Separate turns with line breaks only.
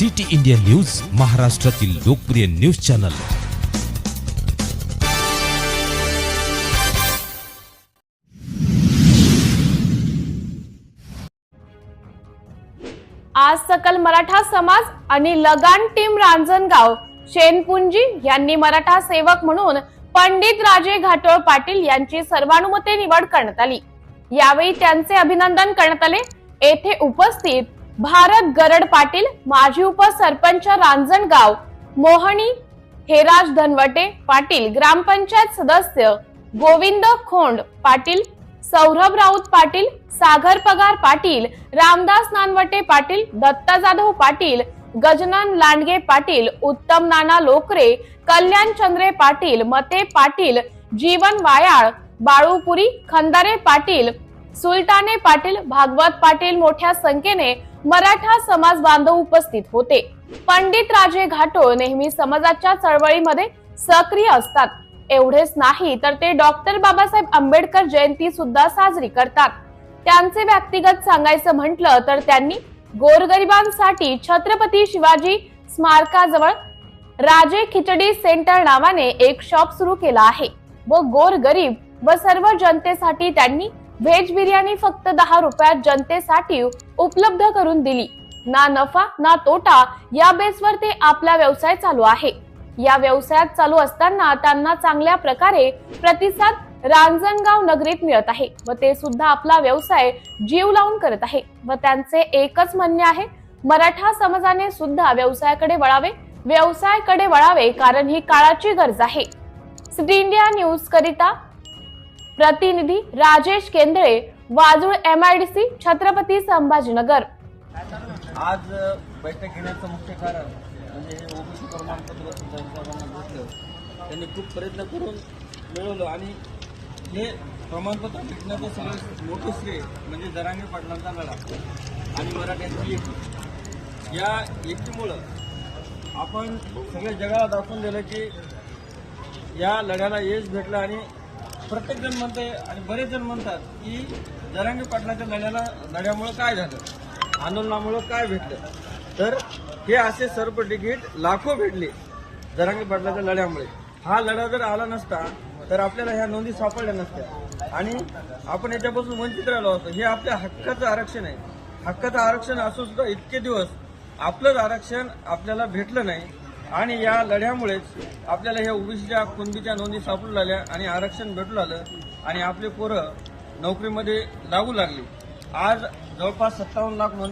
City India news महाराष्ट्रातील लोकप्रिय news channel.
आज सकल मराठा समाज आणि लगान टीम रांजणगाव शेनपुंजी यांनी मराठा सेवक म्हणून पंडित राजे घाटोळ पाटील यांची सर्वानुमते निवड करण्यात आली. यावेळी त्यांचे अभिनंदन करण्यात आले. येथे उपस्थित भारत गरड पाटील माजी उपसरपंच रांजणगाव मोहनी हेराज धनवटे पाटील ग्रामपंचायत सदस्य गोविंद खोंड पाटील सौरभ राऊत पाटील सागर पगार पाटील रामदास नानवटे पाटील दत्ता जाधव पाटील गजनन लांडगे पाटील उत्तम नाना लोकरे कल्याण चंद्रे पाटील मते पाटील जीवन वायाळ बाळूपुरी खंदारे पाटील सुलताने पाटील भागवत पाटील मोठ्या संख्येने मराठा समाज बांधव उपस्थित होते. पंडित राजे घाटोळ नेहमी समाजाच्या चळवळीमध्ये सक्रिय असतात. एवढेच नाही तर ते डॉक्टर बाबासाहेब आंबेडकर जयंती सुद्धा साजरी करतात. त्यांचे व्यक्तिगत सांगायचं म्हटलं तर त्यांनी गोरगरिबांसाठी छत्रपती शिवाजी स्मारकाजवळ राजे खिचडी सेंटर नावाने एक शॉप सुरू केला आहे. व गोरगरीब व सर्व जनतेसाठी त्यांनी व्हेज बिर्याणी फक्त दहा रुपयात जनतेसाठी उपलब्ध करून दिली. ना नफा ना तोटा या बेसवर ते आपला व्यवसाय चालू आहे. या व्यवसायात चालू असताना त्यांना चांगल्या प्रकारे प्रतिसाद रांजणगाव नगरीत मिळत आहे व ते सुद्धा आपला व्यवसाय जीव लावून करत आहे व त्यांचे एकच म्हणणे आहे मराठा समाजाने सुद्धा व्यवसायाकडे वळावे व्यवसायाकडे वळावे कारण ही काळाची गरज आहे. सिटी इंडिया न्यूज करिता प्रतिनिधी राजेश केंद्रे वाजूळ सी छत्रपती संभाजीनगर.
आज बैठक घेण्याचं मुख्य कारण म्हणजे हे ओबीसी प्रमाणपत्र सुद्धा भेटलं त्यांनी खूप प्रयत्न करून मिळवलं आणि हे प्रमाणपत्र भेटण्याचं सगळं मोठं श्रेय म्हणजे जरांगे पाटलांचा लढा आणि मराठ्यांची एकी. या एकीमुळं आपण सगळ्या जगाला दाखवून दिलं की या लढ्याला यश भेटलं आणि प्रत्येक जण म्हणते आणि बरेच जण म्हणतात की जरांगे पाटलाच्या लढ्याला लढ्यामुळं काय झालं? आंदोलनामुळं काय भेटलं? तर हे असे सर्पटिकीट लाखो भेटले जरांगे पाटलाच्या लढ्यामुळे हा लढा जर आला नसता तर आपल्याला ह्या नोंदी सापडल्या नसत्या. आणि आपण याच्यापासून वंचित राहिलो असतो. हे आपल्या हक्काचं आरक्षण आहे. हक्काचं आरक्षण असून सुद्धा इतके दिवस आपलंच आरक्षण आपल्याला भेटलं नाही. आणि या लढ्यामुळेच आपल्याला ह्या ओबीसीच्या कुणबीच्या नोंदी सापडू लागल्या आणि आरक्षण भेटू लागलं आणि आपले पोरं नोकरीमध्ये लागू लागली. आज जवळपास सत्तावन्न लाख नोंदी